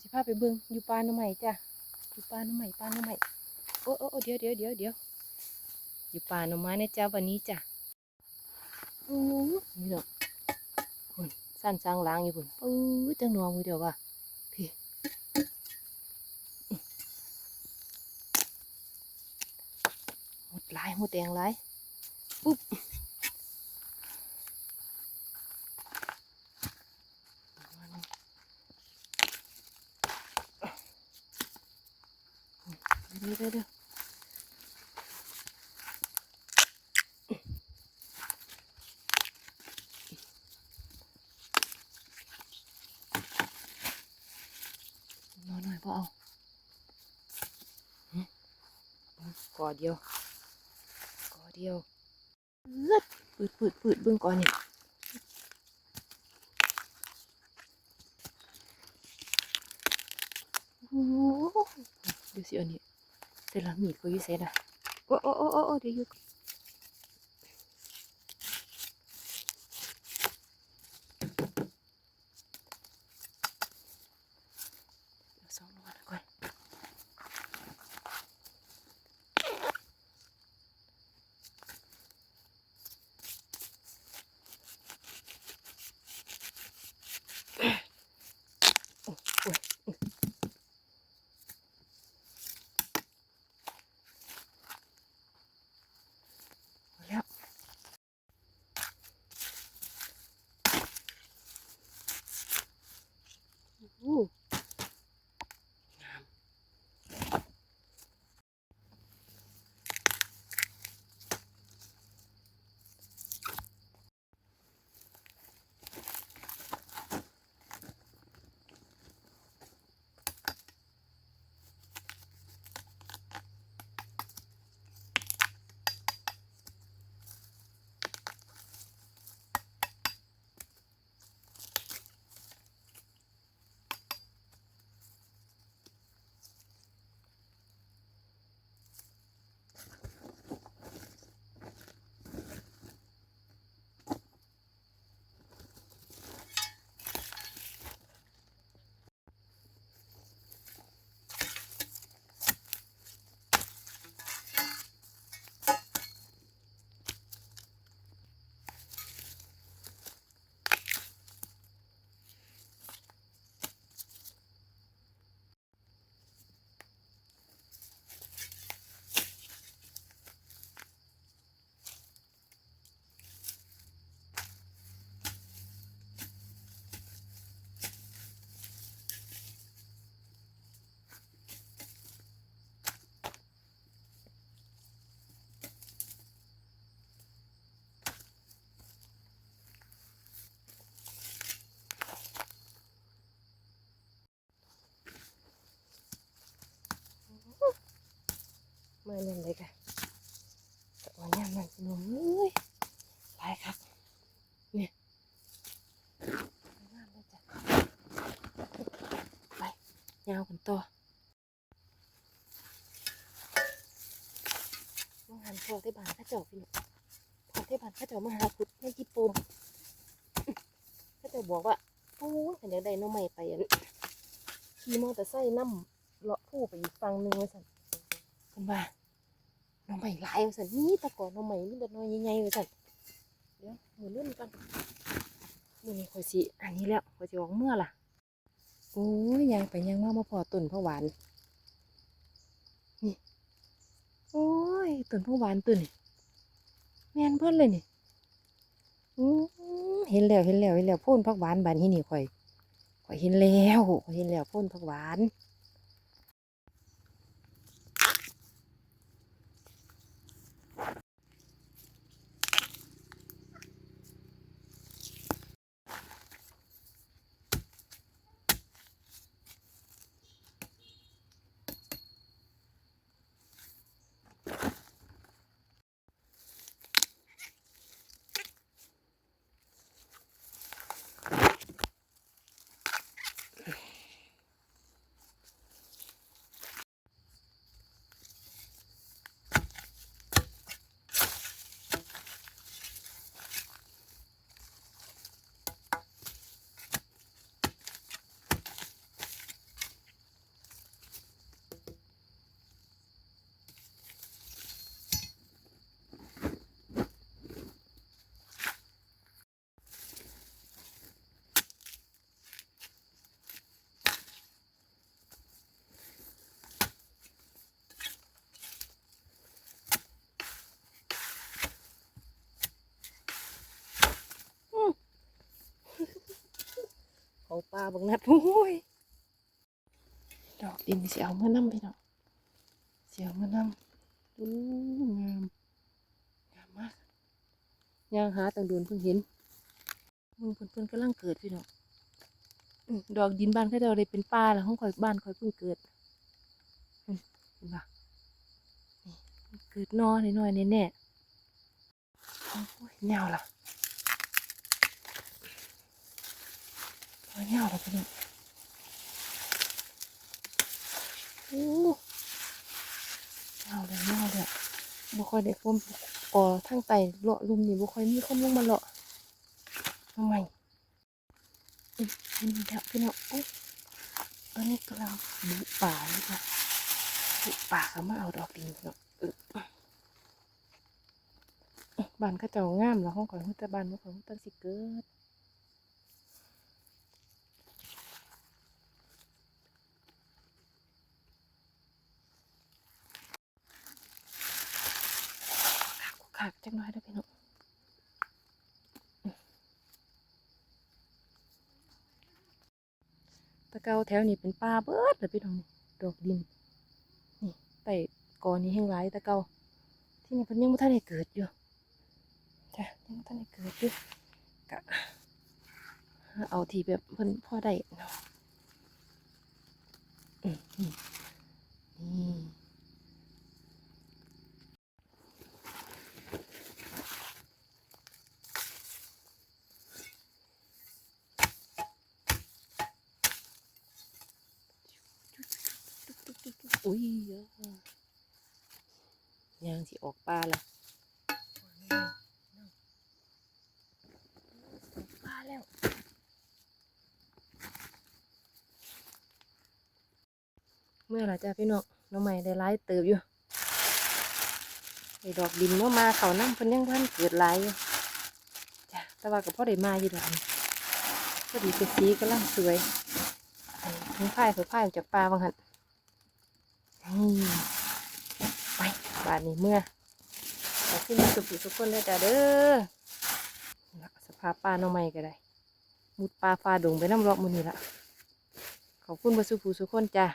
ยวสิพาไปเบิ่งอยู่ป่าหน่อไม้จ้ะอยู่ป่าหน่อไม้ป่าหน่อไม้โอ้โอ้โอ้เดี๋ยวเดี๋ยวเดี๋ยวเดี๋ยวอยู่ป่าหน่อไม้นะจ้าวันนี้จ้ะโอ้นี่ดอกคุณสั้นสร้างล้างอยู่คุณเออจังหนอมือเดียวว่ะพี่หมดหลายหมดแดงหลายปุ๊บมาหนึ่ง เดี๋ยวเดี๋ยวยวนอนหน่อยพอเอาก่อเดียวก่อเดียวเลือดปืดปืดปืดเบื้องก่อนนี่โอ้โหเดี๋ยวสิอันนี้ เสร็จแล้วมีดก็อยู่เสร็จอะโอ้โอ้โอ้โอ้โอ้เดี๋ยวอยู่เดี๋ยวสองนอนก่อนโอ้โอ้ยเอาแล้ว โมาเล่นเลยกันแต่วันนี้มันหนุ่มเลยลายครับเนี่ยงามเลยจ้ะไปยาวกันต่อมองหันพอที่บานข้าเจ้าพี่พอที่บานข้าเจ้ามาหาพุทธในญี่ปุ่นข้าเจ้าบอกว่าโอ้ยขันอยากได้น้องใหม่ไปอันขี่มอเตอร์ไซค์นั่เลาะผู้ไปอีกฝั่งหนึ่งไว้สั่นเพิ่นว่า น้องใหม่ลายว่าสันนี่ตะก่อนน้องใหม่นี่แบบน้อยใหญ่ๆไว้สั่นเดี๋ยวมือเลื่อนกันมือนี้ข่อยสิอันนี้แล้วข่อยสิออกเมื่อล่ะโอ้ยยังไปยังมามาพอต้นผักหวานนี่โอ้ยต้นผักหวานต้นนี่แม่นเพิ่นเลยนี่อเห็นแล้วเห็นแล้วเห็นแล้วพ่นผักหวานบานที่นี่ข่อยข่อยเห็นแล้วข่อยเห็นแล้วพ่นผักหวานาบางนัดโอ้ยดอกดินเสียวเมื่อน้ำพี่น้องเสียวเมื่อน้ำอู้งามงามมากย่างหาต่างโดนเพิ่งเห็นมึงเพิ่นเพิ่นกำลังเกิดพี่น้องดอกดินบ้านเขาเจ้าได้เป็นป่าแล้วของข่อยบ้านข่อยเพิ่งเกิดเห็นปะเกิดนอหน่อยๆแน่ๆโอ้ยแนวล่ะ โอ้ยเอาแล้วพี่น้องโอ้เอาเลยเอาเลยบ่ค่อยได้คนก่อทั้งไตเลาะลุมนี่บ่ค่อยมีคนลงมาเลาะทำไมอืมนี่เดี๋ยวพี่น้องโอ้ยอันนี้กำลังบุป่าเลยค่ะบุป่าก็มาเอาดอกดินพี่น้องเออบ้านเข้าเจ้างามแล้วห้องขอยหุ่นตะบ้านของหุ่นตะสิเกิด ขากจักหน้อยด้อพี่น้องตะเกาแถวนี้เป็นป่าเบิดเลยพี่น้องนี่ดอกดิน นี่ไต่กอนี้แห้งหลายตะเกาที่นี่เพิ่นยังบ่ทันได้เกิดอยู่จ้ะยังบ่ทันได้เกิดอยู่กะเอาทีแบบเพิ่นพ่อได้เนาะอืม อุ้ยยางสิออกปลาละปลาแล้ว เมื่อไหร่จ้าพี่น้องน้องใหม่ได้ร้ายเติบอยู่ไอ้ดอกดินเมื่อมาเขานั่งเพิ่นยังพันเกิดหลายอยู่จ้ะแต่ว่ากับพ่อได้มาอยู่ดอกนี่พอดีเป็นสีกำลังสวยอันนี้พายเผื่อพายออกจากปลาบางหันนี่ ไปบาทนี้เมื่อขอขึ้นสุขสุขคนเลยจ้าเด้อสภาพปลาน้อไม่ก็ได้มุดปลาฟ้าดงไปน้ำรอบมือนี่ละขอบคุณบสุขสุขคนจ้า